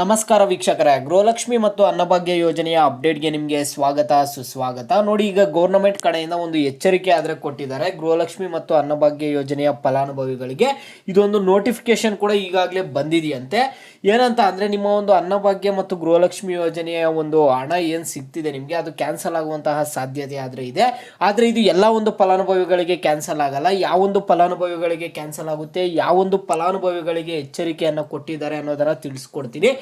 ನಮಸ್ಕಾರ ವೀಕ್ಷಕರೇ. ಗೃಹಲಕ್ಷ್ಮಿ ಮತ್ತು ಅನ್ನಭಾಗ್ಯ ಯೋಜನೆಯ ಅಪ್ಡೇಟ್ಗೆ ನಿಮಗೆ ಸ್ವಾಗತ, ಸುಸ್ವಾಗತ. ನೋಡಿ, ಈಗ ಗೌರ್ನಮೆಂಟ್ ಕಡೆಯಿಂದ ಒಂದು ಎಚ್ಚರಿಕೆ ಆದರೆ ಕೊಟ್ಟಿದ್ದಾರೆ ಗೃಹಲಕ್ಷ್ಮಿ ಮತ್ತು ಅನ್ನಭಾಗ್ಯ ಯೋಜನೆಯ ಫಲಾನುಭವಿಗಳಿಗೆ. ಇದೊಂದು ನೋಟಿಫಿಕೇಶನ್ ಕೂಡ ಈಗಾಗಲೇ ಬಂದಿದೆಯಂತೆ. ಏನಂತ ಅಂದರೆ ನಿಮ್ಮ ಒಂದು ಅನ್ನಭಾಗ್ಯ ಮತ್ತು ಗೃಹಲಕ್ಷ್ಮಿ ಯೋಜನೆಯ ಒಂದು ಹಣ ಏನು ಸಿಗ್ತಿದೆ ನಿಮಗೆ? ಅದು ಕ್ಯಾನ್ಸಲ್ ಆಗುವಂತಹ ಸಾಧ್ಯತೆ ಆದರೆ ಇದೆ. ಆದರೆ ಇದು ಎಲ್ಲ ಒಂದು ಫಲಾನುಭವಿಗಳಿಗೆ ಕ್ಯಾನ್ಸಲ್ ಆಗಲ್ಲ. ಯಾವೊಂದು ಫಲಾನುಭವಿಗಳಿಗೆ ಕ್ಯಾನ್ಸಲ್ ಆಗುತ್ತೆ? ಯಾವೊಂದು ಫಲಾನುಭವಿಗಳಿಗೆ ಎಚ್ಚರಿಕೆಯನ್ನು ಕೊಟ್ಟಿದ್ದಾರೆ ಅನ್ನೋದನ್ನು ತಿಳಿಸ್ಕೊಡ್ತೀನಿ.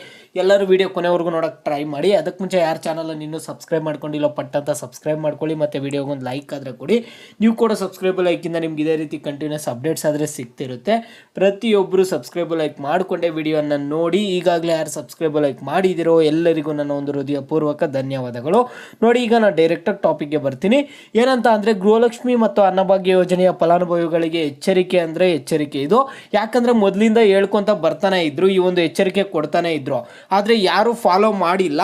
ಎಲ್ಲರೂ ವಿಡಿಯೋ ಕೊನೆವರೆಗೂ ನೋಡೋಕೆ ಟ್ರೈ ಮಾಡಿ. ಅದಕ್ಕೆ ಮುಂಚೆ ಯಾರು ಚಾನಲನ್ನು ಇನ್ನೂ ಸಬ್ಸ್ಕ್ರೈಬ್ ಮಾಡ್ಕೊಂಡಿಲ್ಲ, ಪಟ್ಟಂತ ಸಬ್ಸ್ಕ್ರೈಬ್ ಮಾಡ್ಕೊಳ್ಳಿ. ಮತ್ತು ವಿಡಿಯೋಗೆ ಒಂದು ಲೈಕ್ ಆದರೆ ಕೊಡಿ. ನೀವು ಕೂಡ ಸಬ್ಸ್ಕ್ರೈಬ್ ಲೈಕಿಂದ ನಿಮ್ಗೆ ಇದೇ ರೀತಿ ಕಂಟಿನ್ಯೂಸ್ ಅಪ್ಡೇಟ್ಸ್ ಆದರೆ ಸಿಗ್ತಿರುತ್ತೆ. ಪ್ರತಿಯೊಬ್ಬರು ಸಬ್ಸ್ಕ್ರೈಬ್ ಲೈಕ್ ಮಾಡಿಕೊಂಡೇ ವಿಡಿಯೋನ ನೋಡಿ ಈಗಾಗಲೇ ಯಾರು ಸಬ್ಸ್ಕ್ರೈಬ್ ಲೈಕ್ ಮಾಡಿದಿರೋ ಎಲ್ಲರಿಗೂ ನನ್ನ ಒಂದು ಹೃದಯಪೂರ್ವಕ ಧನ್ಯವಾದಗಳು. ನೋಡಿ ಈಗ ನಾನು ಡೈರೆಕ್ಟಾಗಿ ಟಾಪಿಕ್ಗೆ ಬರ್ತೀನಿ. ಏನಂತ ಅಂದರೆ ಗೃಹಲಕ್ಷ್ಮಿ ಮತ್ತು ಅನ್ನಭಾಗ್ಯ ಯೋಜನೆಯ ಫಲಾನುಭವಿಗಳಿಗೆ ಎಚ್ಚರಿಕೆ ಅಂದರೆ ಎಚ್ಚರಿಕೆ ಇದು. ಯಾಕಂದರೆ ಮೊದಲಿಂದ ಹೇಳ್ಕೊತ ಬರ್ತಾನೆ ಇದ್ರು, ಈ ಒಂದು ಎಚ್ಚರಿಕೆ ಕೊಡ್ತಾನೆ ಇದ್ರು. ಆದರೆ ಯಾರು ಫಾಲೋ ಮಾಡಿಲ್ಲ.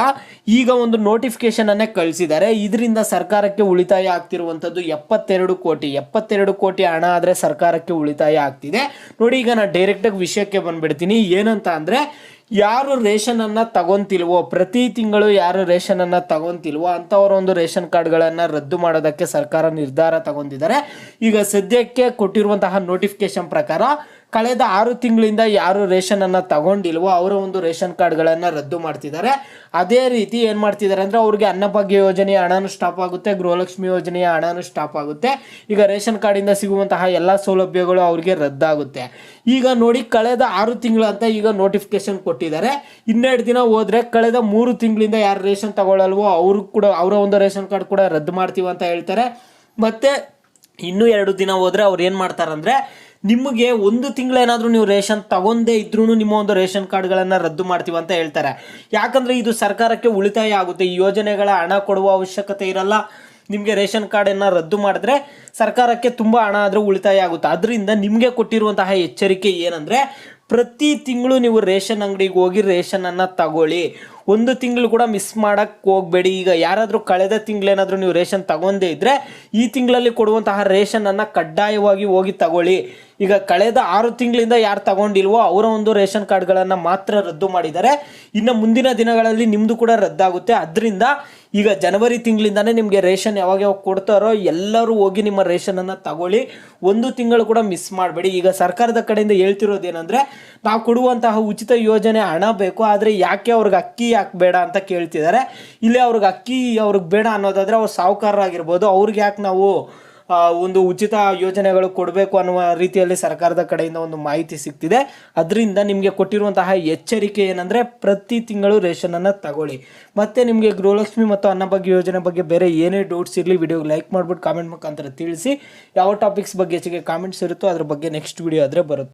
ಈಗ ಒಂದು ನೋಟಿಫಿಕೇಶನ್ ಅನ್ನೇ ಕಳಿಸಿದ್ದಾರೆ. ಇದರಿಂದ ಸರ್ಕಾರಕ್ಕೆ ಉಳಿತಾಯ ಆಗ್ತಿರುವಂಥದ್ದು ಎಪ್ಪತ್ತೆರಡು ಕೋಟಿ. ಎಪ್ಪತ್ತೆರಡು ಕೋಟಿ ಹಣ ಆದರೆ ಸರ್ಕಾರಕ್ಕೆ ಉಳಿತಾಯ ಆಗ್ತಿದೆ. ನೋಡಿ ಈಗ ನಾನು ಡೈರೆಕ್ಟಾಗಿ ವಿಷಯಕ್ಕೆ ಬಂದ್ಬಿಡ್ತೀನಿ. ಏನಂತ ಅಂದರೆ ಯಾರು ರೇಷನ್ ಅನ್ನ ತಗೊಂತಿಲ್ವೋ, ಪ್ರತಿ ತಿಂಗಳು ಯಾರು ರೇಷನ್ ಅನ್ನ ತಗೊಂತಿಲ್ವೋ ಅಂಥವ್ರ ಒಂದು ರೇಷನ್ ಕಾರ್ಡ್ಗಳನ್ನು ರದ್ದು ಮಾಡೋದಕ್ಕೆ ಸರ್ಕಾರ ನಿರ್ಧಾರ ತಗೊಂಡಿದ್ದಾರೆ. ಈಗ ಸದ್ಯಕ್ಕೆ ಕೊಟ್ಟಿರುವಂತಹ ನೋಟಿಫಿಕೇಶನ್ ಪ್ರಕಾರ ಕಳೆದ ಆರು ತಿಂಗಳಿಂದ ಯಾರು ರೇಷನ್ ಅನ್ನ ತಗೊಂಡಿಲ್ವೋ ಅವರ ಒಂದು ರೇಷನ್ ಕಾರ್ಡ್ಗಳನ್ನು ರದ್ದು ಮಾಡ್ತಿದ್ದಾರೆ. ಅದೇ ರೀತಿ ಏನು ಮಾಡ್ತಿದ್ದಾರೆ ಅಂದರೆ ಅವ್ರಿಗೆ ಅನ್ನಭಾಗ್ಯ ಯೋಜನೆಯ ಹಣನೂ ಸ್ಟಾಪ್ ಆಗುತ್ತೆ, ಗೃಹಲಕ್ಷ್ಮಿ ಯೋಜನೆಯ ಹಣನೂ ಸ್ಟಾಪ್ ಆಗುತ್ತೆ. ಈಗ ರೇಷನ್ ಕಾರ್ಡಿಂದ ಸಿಗುವಂತಹ ಎಲ್ಲ ಸೌಲಭ್ಯಗಳು ಅವ್ರಿಗೆ ರದ್ದಾಗುತ್ತೆ. ಈಗ ನೋಡಿ ಕಳೆದ ಆರು ತಿಂಗಳು ಅಂತ ಈಗ ನೋಟಿಫಿಕೇಶನ್ ಕೊಟ್ಟಿದ್ದಾರೆ. ಇನ್ನೆರಡು ದಿನ ಹೋದರೆ ಕಳೆದ ಮೂರು ತಿಂಗಳಿಂದ ಯಾರು ರೇಷನ್ ತಗೊಳ್ಳಲ್ವೋ ಅವರು ಕೂಡ ಅವರ ಒಂದು ರೇಷನ್ ಕಾರ್ಡ್ ಕೂಡ ರದ್ದು ಮಾಡ್ತೀವಿ ಅಂತ ಹೇಳ್ತಾರೆ. ಮತ್ತೆ ಇನ್ನೂ ಎರಡು ದಿನ ಹೋದರೆ ಅವ್ರು ಏನು ಮಾಡ್ತಾರಂದ್ರೆ ನಿಮಗೆ ಒಂದು ತಿಂಗಳೇನಾದರೂ ನೀವು ರೇಷನ್ ತಗೊಂಡೇ ಇದ್ರೂ ನಿಮ್ಮ ಒಂದು ರೇಷನ್ ಕಾರ್ಡ್ಗಳನ್ನು ರದ್ದು ಮಾಡ್ತೀವಿ ಅಂತ ಹೇಳ್ತಾರೆ. ಯಾಕಂದರೆ ಇದು ಸರ್ಕಾರಕ್ಕೆ ಉಳಿತಾಯ ಆಗುತ್ತೆ. ಈ ಯೋಜನೆಗಳ ಹಣ ಕೊಡುವ ಅವಶ್ಯಕತೆ ಇರಲ್ಲ. ನಿಮಗೆ ರೇಷನ್ ಕಾರ್ಡನ್ನು ರದ್ದು ಮಾಡಿದ್ರೆ ಸರ್ಕಾರಕ್ಕೆ ತುಂಬ ಹಣ ಆದರೂ ಉಳಿತಾಯ ಆಗುತ್ತೆ. ಅದರಿಂದ ನಿಮಗೆ ಕೊಟ್ಟಿರುವಂತಹ ಎಚ್ಚರಿಕೆ ಏನಂದರೆ ಪ್ರತಿ ತಿಂಗಳು ನೀವು ರೇಷನ್ ಅಂಗಡಿಗೆ ಹೋಗಿ ರೇಷನನ್ನು ತಗೊಳ್ಳಿ. ಒಂದು ತಿಂಗಳು ಕೂಡ ಮಿಸ್ ಮಾಡೋಕ್ಕೆ ಹೋಗಬೇಡಿ. ಈಗ ಯಾರಾದರೂ ಕಳೆದ ತಿಂಗಳೇನಾದರೂ ನೀವು ರೇಷನ್ ತಗೊಂಡೇ ಇದ್ದರೆ ಈ ತಿಂಗಳಲ್ಲಿ ಕೊಡುವಂತಹ ರೇಷನನ್ನು ಕಡ್ಡಾಯವಾಗಿ ಹೋಗಿ ತಗೊಳ್ಳಿ. ಈಗ ಕಳೆದ ಆರು ತಿಂಗಳಿಂದ ಯಾರು ತಗೊಂಡಿಲ್ವೋ ಅವರ ಒಂದು ರೇಷನ್ ಕಾರ್ಡ್ಗಳನ್ನು ಮಾತ್ರ ರದ್ದು ಮಾಡಿದ್ದಾರೆ. ಇನ್ನು ಮುಂದಿನ ದಿನಗಳಲ್ಲಿ ನಿಮ್ಮದು ಕೂಡ ರದ್ದಾಗುತ್ತೆ. ಅದರಿಂದ ಈಗ ಜನವರಿ ತಿಂಗಳಿಂದಾನೇ ನಿಮಗೆ ರೇಷನ್ ಯಾವಾಗ ಯಾವಾಗ ಕೊಡ್ತಾರೋ ಎಲ್ಲರೂ ಹೋಗಿ ನಿಮ್ಮ ರೇಷನನ್ನು ತಗೊಳ್ಳಿ. ಒಂದು ತಿಂಗಳು ಕೂಡ ಮಿಸ್ ಮಾಡಬೇಡಿ. ಈಗ ಸರ್ಕಾರದ ಕಡೆಯಿಂದ ಹೇಳ್ತಿರೋದು ಏನಂದರೆ ನಾವು ಕೊಡುವಂತಹ ಉಚಿತ ಯೋಜನೆ ಹಣ ಬೇಕು, ಆದರೆ ಯಾಕೆ ಅವ್ರಿಗೆ ಅಕ್ಕಿ ಯಾಕೆ ಬೇಡ ಅಂತ ಕೇಳ್ತಿದ್ದಾರೆ. ಇಲ್ಲಿ ಅವ್ರಿಗೆ ಅಕ್ಕಿ ಅವ್ರಿಗೆ ಬೇಡ ಅನ್ನೋದಾದರೆ ಅವ್ರು ಸಾಹುಕಾರರಾಗಿರ್ಬೋದು. ಅವ್ರಿಗೆ ಯಾಕೆ ನಾವು ಒಂದು ಉಚಿತ ಯೋಜನೆಗಳು ಕೊಡಬೇಕು ಅನ್ನುವ ರೀತಿಯಲ್ಲಿ ಸರ್ಕಾರದ ಕಡೆಯಿಂದ ಒಂದು ಮಾಹಿತಿ ಸಿಗ್ತಿದೆ ಅದರಿಂದ ನಿಮಗೆ ಕೊಟ್ಟಿರುವಂತಹ ಎಚ್ಚರಿಕೆ ಏನಂದರೆ ಪ್ರತಿ ತಿಂಗಳು ರೇಷನನ್ನು ತಗೊಳ್ಳಿ. ಮತ್ತು ನಿಮಗೆ ಗೃಹಲಕ್ಷ್ಮಿ ಮತ್ತು ಅನ್ನಭಾಗ್ಯ ಯೋಜನೆ ಬಗ್ಗೆ ಬೇರೆ ಏನೇ ಡೌಟ್ಸ್ ಇರಲಿ ವಿಡಿಯೋಗೆ ಲೈಕ್ ಮಾಡಿಬಿಟ್ಟು ಕಾಮೆಂಟ್ ಮುಖಾಂತರ ತಿಳಿಸಿ. ಯಾವ ಟಾಪಿಕ್ಸ್ ಬಗ್ಗೆ ಹೆಚ್ಚಿಗೆ ಕಾಮೆಂಟ್ಸ್ ಇರುತ್ತೋ ಅದ್ರ ಬಗ್ಗೆ ನೆಕ್ಸ್ಟ್ ವಿಡಿಯೋ ಆದರೆ ಬರುತ್ತೆ.